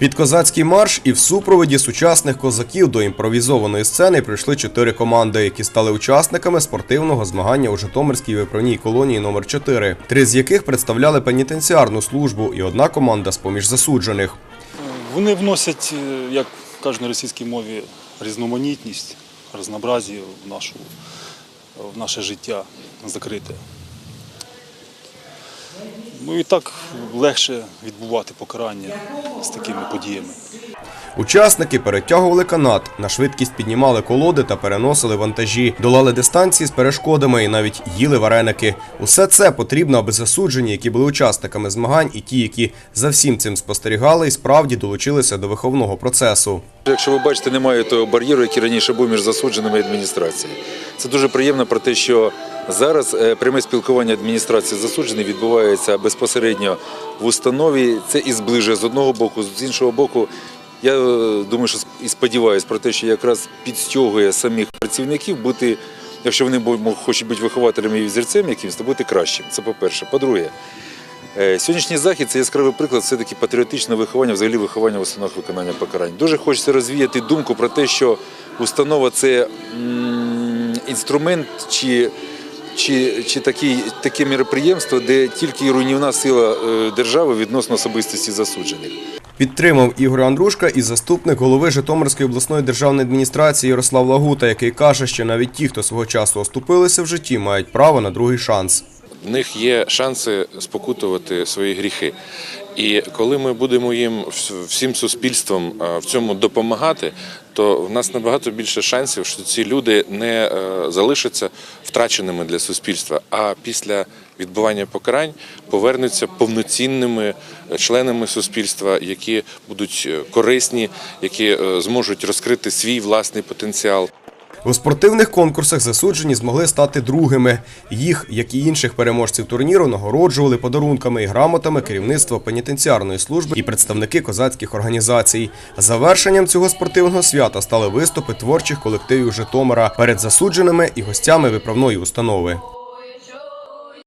Під козацький марш і в супроводі сучасних козаків до імпровізованої сцени прийшли чотири команди, які стали учасниками спортивного змагання у Житомирській виправній колонії номер 4 три з яких представляли пенітенціарну службу, і одна команда з поміж засуджених. Вони вносять, е, як кажуть на російській мові, різноманітність, разнообразие в, нашу, в наше життя закрите. Ну і так легше відбувати покарання з такими подіями. Учасники перетягували канат, на швидкість піднімали колоди та переносили вантажі, долали дистанції з перешкодами і навіть їли вареники. Усе це потрібно, аби засуджені, які були учасниками змагань, і ті, які за всім цим спостерігали, і справді долучилися до виховного процесу. Якщо ви бачите, немає того бар'єру, який раніше був між засудженими і адміністрацією. Це дуже приємно про те, що зараз е, пряме спілкування адміністрації з засудженими відбувається безпосередньо в установі. Це і зближує з одного боку, з іншого боку. Я е, думаю, що і сподіваюся про те, що якраз підстягує самих працівників бути, якщо вони хочуть бути вихователями і взірцем якимось, то бути кращим. Це по-перше. По-друге, Е, Сьогоднішній захід це яскравий приклад все-таки патріотичного виховання, взагалі виховання в установах виконання покарань. Дуже хочеться розвіяти думку про те, що установа це інструмент чи, чи, чи такий, таке міроприємство, де тільки руйнівна сила е, держави відносно особистості засуджених. Підтримав Ігор Андрушка і заступник голови Житомирської обласної державної адміністрації Ярослав Лагута, який каже, що навіть ті, хто свого часу оступилися в житті, мають право на другий шанс. В них є шанси спокутувати свої гріхи. І коли ми будемо їм всім суспільством е, в цьому допомагати, то в нас набагато більше шансів, що ці люди не е, залишаться втраченими для суспільства, а після відбування покарань повернуться повноцінними е, членами суспільства, які будуть корисні, які зможуть розкрити свій власний потенціал. У спортивних конкурсах засуджені змогли стати другими. Їх, як і інших переможців турніру, нагороджували подарунками і грамотами керівництво пенітенціарної служби і представники козацьких організацій. Завершенням цього спортивного свята стали виступи творчих колективів Житомира перед засудженими і гостями виправної установи.